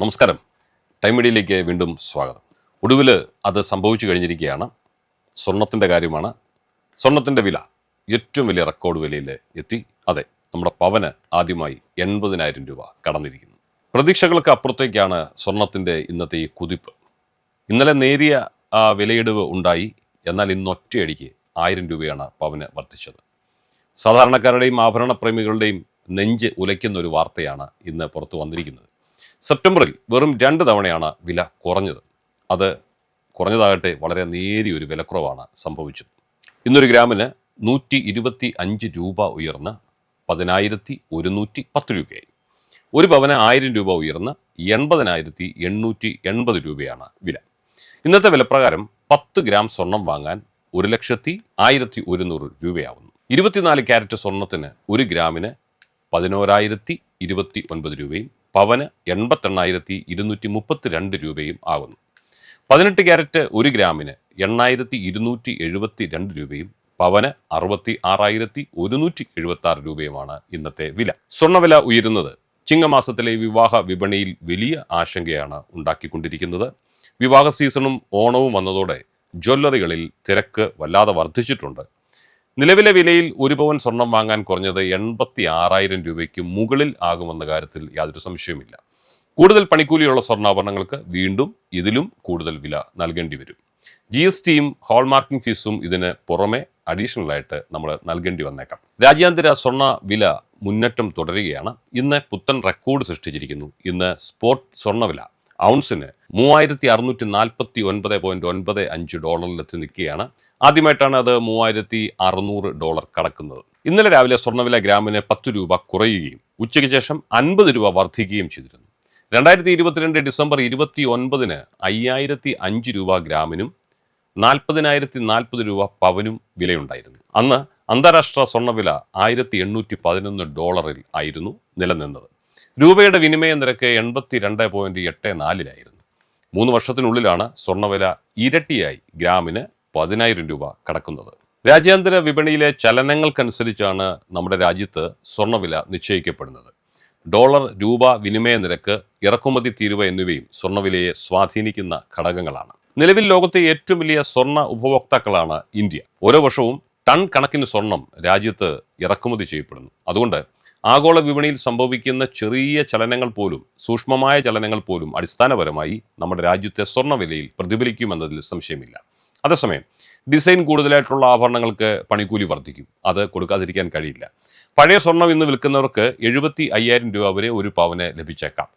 നമസ്കാരം. ടൈം മീഡിയയിലേക്ക് വീണ്ടും സ്വാഗതം. ഒടുവിൽ അത് സംഭവിച്ചു കഴിഞ്ഞിരിക്കുകയാണ്. സ്വർണത്തിന്റെ കാര്യമാണ്. സ്വർണത്തിന്റെ വില ഏറ്റവും വലിയ റെക്കോർഡ് വിലയിൽ എത്തി. അതെ നമ്മുടെ പവന് ആദ്യമായി എൺപതിനായിരം രൂപ കടന്നിരിക്കുന്നു. പ്രതീക്ഷകൾക്ക് അപ്പുറത്തേക്കാണ് സ്വർണത്തിന്റെ ഇന്നത്തെ ഈ കുതിപ്പ്. ഇന്നലെ നേരിയ വിലയിടിവ് ഉണ്ടായി. എന്നാൽ ഇന്ന് ഒറ്റയടിക്ക് ആയിരം രൂപയാണ് പവന് വർദ്ധിച്ചത്. സാധാരണക്കാരുടെയും ആഭരണ പ്രേമികളുടെയും നെഞ്ച് ഉലയ്ക്കുന്ന ഒരു വാർത്തയാണ് ഇന്ന് പുറത്തു വന്നിരിക്കുന്നത്. സെപ്റ്റംബറിൽ വെറും രണ്ട് തവണയാണ് വില കുറഞ്ഞത്. അത് കുറഞ്ഞതാകട്ടെ വളരെ നേരിയ ഒരു വിലക്കുറവാണ് സംഭവിച്ചത്. ഇന്നൊരു ഗ്രാമിന് നൂറ്റി ഇരുപത്തി അഞ്ച് രൂപ ഉയർന്ന് പതിനായിരത്തി ഒരുന്നൂറ്റി പത്ത് രൂപയായി. ഒരു പവന് ആയിരം രൂപ ഉയർന്ന് എൺപതിനായിരത്തി എണ്ണൂറ്റി എൺപത് രൂപയാണ് വില. ഇന്നത്തെ വിലപ്രകാരം പത്ത് ഗ്രാം സ്വർണം വാങ്ങാൻ ഒരു ലക്ഷത്തി ആയിരത്തി ഒരുന്നൂറ് രൂപയാവുന്നു. ഇരുപത്തിനാല് ക്യാരറ്റ് സ്വർണത്തിന് ഒരു ഗ്രാമിന് പതിനോരായിരത്തി ഇരുപത്തി ഒൻപത് രൂപയും പവന് എൺപത്തെണ്ണായിരത്തി ഇരുന്നൂറ്റി മുപ്പത്തി രണ്ട് രൂപയും ആകുന്നു. പതിനെട്ട് ക്യാരറ്റ് ഒരു ഗ്രാമിന് എണ്ണായിരത്തി ഇരുന്നൂറ്റി എഴുപത്തി രണ്ട് രൂപയും പവന് അറുപത്തി ആറായിരത്തി ഒരുന്നൂറ്റി എഴുപത്തി ആറ് രൂപയുമാണ് ഇന്നത്തെ വില. സ്വർണവില ഉയരുന്നത് ചിങ്ങമാസത്തിലെ വിവാഹ വിപണിയിൽ വലിയ ആശങ്കയാണ് ഉണ്ടാക്കിക്കൊണ്ടിരിക്കുന്നത്. വിവാഹ സീസണും ഓണവും വന്നതോടെ ജ്വല്ലറികളിൽ തിരക്ക് വല്ലാതെ വർദ്ധിച്ചിട്ടുണ്ട്. നിലവിലെ വിലയിൽ ഒരു പവൻ സ്വർണം വാങ്ങാൻ കുറഞ്ഞത് എൺപത്തി ആറായിരം രൂപയ്ക്ക് മുകളിൽ ആകുമെന്ന കാര്യത്തിൽ യാതൊരു സംശയവുമില്ല. കൂടുതൽ പണിക്കൂലിയുള്ള സ്വർണാഭരണങ്ങൾക്ക് വീണ്ടും ഇതിലും കൂടുതൽ വില നൽകേണ്ടി വരും. ജി എസ് ടിയും ഹോൾമാർക്കിംഗ് ഫീസും ഇതിന് പുറമെ അഡീഷണൽ ആയിട്ട് നമ്മൾ നൽകേണ്ടി വന്നേക്കാം. രാജ്യാന്തര സ്വർണ വില മുന്നേറ്റം തുടരുകയാണ്. ഇന്ന് പുത്തൻ റെക്കോർഡ് സൃഷ്ടിച്ചിരിക്കുന്നു. ഇന്ന് സ്പോട്ട് സ്വർണവില ഔൺസിന് മൂവായിരത്തി അറുന്നൂറ്റി നാൽപ്പത്തി ഒൻപത് പോയിന്റ് ഒൻപത് അഞ്ച് ഡോളറിലെത്തി നിൽക്കുകയാണ്. ആദ്യമായിട്ടാണ് അത് മൂവായിരത്തി അറുന്നൂറ് ഡോളർ കടക്കുന്നത്. ഇന്നലെ രാവിലെ സ്വർണവില ഗ്രാമിന് പത്ത് രൂപ കുറയുകയും ഉച്ചയ്ക്ക് ശേഷം അൻപത് രൂപ വർദ്ധിക്കുകയും ചെയ്തിരുന്നു. രണ്ടായിരത്തി ഇരുപത്തിരണ്ട് ഡിസംബർ ഇരുപത്തി ഒൻപതിന് അയ്യായിരത്തി അഞ്ച് രൂപ ഗ്രാമിനും നാൽപ്പതിനായിരത്തി നാൽപ്പത് രൂപ പവനും വിലയുണ്ടായിരുന്നു. അന്ന് അന്താരാഷ്ട്ര സ്വർണവില ആയിരത്തി എണ്ണൂറ്റി പതിനൊന്ന് ഡോളറിൽ ആയിരുന്നു നിലനിന്നത്. രൂപയുടെ വിനിമയ നിരക്ക് എൺപത്തി രണ്ട് പോയിന്റ് എട്ട് നാലിലായിരുന്നു. മൂന്ന് വർഷത്തിനുള്ളിലാണ് സ്വർണവില ഇരട്ടിയായി ഗ്രാമിന് പതിനായിരം രൂപ കടക്കുന്നത്. രാജ്യാന്തര വിപണിയിലെ ചലനങ്ങൾക്കനുസരിച്ചാണ് നമ്മുടെ രാജ്യത്ത് സ്വർണവില നിശ്ചയിക്കപ്പെടുന്നത്. ഡോളർ രൂപ വിനിമയ നിരക്ക് ഇറക്കുമതി തീരുവ എന്നിവയും സ്വർണവിലയെ സ്വാധീനിക്കുന്ന ഘടകങ്ങളാണ്. നിലവിൽ ലോകത്തെ ഏറ്റവും വലിയ സ്വർണ ഉപഭോക്താക്കളാണ് ഇന്ത്യ. ഓരോ വർഷവും ടൺ കണക്കിന് സ്വർണം രാജ്യത്ത് ഇറക്കുമതി ചെയ്യപ്പെടുന്നു. അതുകൊണ്ട് ആഗോള വിപണിയിൽ സംഭവിക്കുന്ന ചെറിയ ചലനങ്ങൾ പോലും സൂക്ഷ്മമായ ചലനങ്ങൾ പോലും അടിസ്ഥാനപരമായി നമ്മുടെ രാജ്യത്തെ സ്വർണവിലയിൽ പ്രതിഫലിക്കുമെന്നതിൽ സംശയമില്ല. അതേസമയം ഡിസൈൻ കൂടുതലായിട്ടുള്ള ആഭരണങ്ങൾക്ക് പണിക്കൂലി വർദ്ധിക്കും. അത് കൊടുക്കാതിരിക്കാൻ കഴിയില്ല. പഴയ സ്വർണം ഇന്ന് വിൽക്കുന്നവർക്ക് എഴുപത്തി അയ്യായിരം രൂപ വരെ ഒരു പവന് ലഭിച്ചേക്കാം.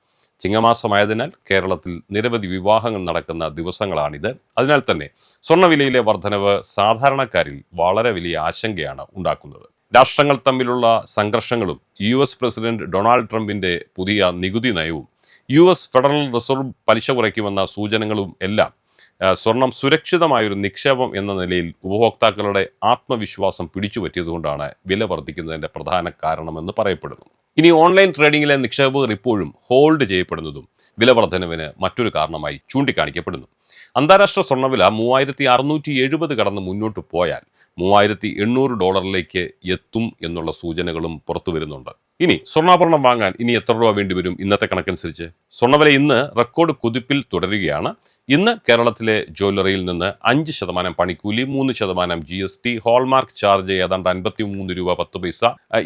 ചിങ്ങമാസമായതിനാൽ കേരളത്തിൽ നിരവധി വിവാഹങ്ങൾ നടക്കുന്ന ദിവസങ്ങളാണിത്. അതിനാൽ തന്നെ സ്വർണവിലയിലെ വർധനവ് സാധാരണക്കാരിൽ വളരെ വലിയ ആശങ്കയാണ് ഉണ്ടാക്കുന്നത്. രാഷ്ട്രങ്ങൾ തമ്മിലുള്ള സംഘർഷങ്ങളും യു എസ് പ്രസിഡന്റ് ഡൊണാൾഡ് ട്രംപിന്റെ പുതിയ നികുതി നയവും യു എസ് ഫെഡറൽ റിസർവ് പലിശ കുറയ്ക്കുമെന്ന സൂചനകളും എല്ലാം സ്വർണം സുരക്ഷിതമായൊരു നിക്ഷേപം എന്ന നിലയിൽ ഉപഭോക്താക്കളുടെ ആത്മവിശ്വാസം പിടിച്ചുപറ്റിയതുകൊണ്ടാണ് വില വർദ്ധിക്കുന്നതിന്റെ പ്രധാന കാരണമെന്ന് പറയപ്പെടുന്നു. ഇനി ഓൺലൈൻ ട്രേഡിംഗിലെ നിക്ഷേപകർ ഇപ്പോഴും ഹോൾഡ് ചെയ്യപ്പെടുന്നതും വില വർധനവിന് മറ്റൊരു കാരണമായി ചൂണ്ടിക്കാണിക്കപ്പെടുന്നു. അന്താരാഷ്ട്ര സ്വർണവില മൂവായിരത്തി അറുന്നൂറ്റി എഴുപത് കടന്ന് മുന്നോട്ട് പോയാൽ മൂവായിരത്തി എണ്ണൂറ് ഡോളറിലേക്ക് എത്തും എന്നുള്ള സൂചനകളും പുറത്തു വരുന്നുണ്ട്. ഇനി സ്വർണാഭരണം വാങ്ങാൻ ഇനി എത്ര രൂപ വേണ്ടി വരും ഇന്നത്തെ കണക്കനുസരിച്ച്? സ്വർണവില ഇന്ന് റെക്കോർഡ് കുതിപ്പിൽ തുടരുകയാണ്. ഇന്ന് കേരളത്തിലെ ജ്വല്ലറിയിൽ നിന്ന് അഞ്ച് ശതമാനം പണിക്കൂലി മൂന്ന് ശതമാനം G S T hallmark charge ഏതാണ്ട് അൻപത്തി മൂന്ന് രൂപ പത്ത് പൈസ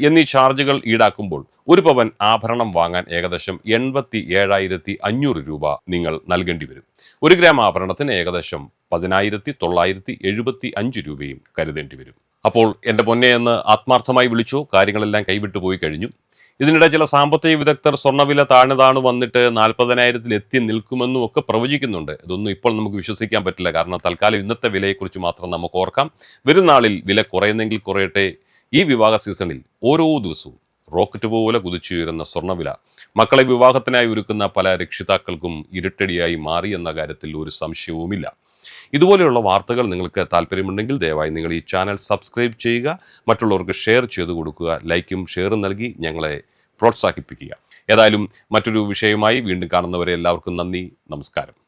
എന്നീ ചാർജുകൾ ഈടാക്കുമ്പോൾ ഒരു പവൻ ആഭരണം വാങ്ങാൻ ഏകദേശം എൺപത്തി ഏഴായിരത്തി അഞ്ഞൂറ് രൂപ നിങ്ങൾ നൽകേണ്ടി വരും. ഒരു ഗ്രാം ആഭരണത്തിന് ഏകദേശം പതിനായിരത്തി തൊള്ളായിരത്തി എഴുപത്തി അഞ്ച് രൂപയും കരുതേണ്ടി വരും. അപ്പോൾ എന്റെ പൊന്നെ എന്ന് ആത്മാർത്ഥമായി വിളിച്ചു. കാര്യങ്ങളെല്ലാം കൈവിട്ടു പോയി കഴിഞ്ഞു. ഇതിനിടെ ചില സാമ്പത്തിക വിദഗ്ധർ സ്വർണവില താണു താണു വന്നിട്ട് നാൽപ്പതിനായിരത്തിൽ എത്തി നിൽക്കുമെന്നും ഒക്കെ പ്രവചിക്കുന്നുണ്ട്. ഇതൊന്നും ഇപ്പോൾ നമുക്ക് വിശ്വസിക്കാൻ പറ്റില്ല. കാരണം തൽക്കാലം ഇന്നത്തെ വിലയെക്കുറിച്ച് മാത്രം നമുക്ക് ഓർക്കാം. വരും നാളിൽ വില കുറയുന്നെങ്കിൽ കുറയട്ടെ. ഈ വിവാഹ സീസണിൽ ഓരോ ദിവസവും റോക്കറ്റ് പോലെ കുതിച്ചുയരുന്ന സ്വർണവില മക്കളെ വിവാഹത്തിനായി ഒരുക്കുന്ന പല രക്ഷിതാക്കൾക്കും ഇരുട്ടടിയായി മാറി എന്ന കാര്യത്തിൽ ഒരു സംശയവുമില്ല. ഇതുപോലെയുള്ള വാർത്തകൾ നിങ്ങൾക്ക് താല്പര്യമുണ്ടെങ്കിൽ ദയവായി നിങ്ങൾ ഈ ചാനൽ സബ്സ്ക്രൈബ് ചെയ്യുക മറ്റുള്ളവർക്ക് ഷെയർ ചെയ്ത് കൊടുക്കുക ലൈക്കും ഷെയറും നൽകി ഞങ്ങളെ പ്രോത്സാഹിപ്പിക്കുക. ഏതായാലും മറ്റൊരു വിഷയമായി വീണ്ടും കാണുന്നവരെ എല്ലാവർക്കും നന്ദി നമസ്കാരം.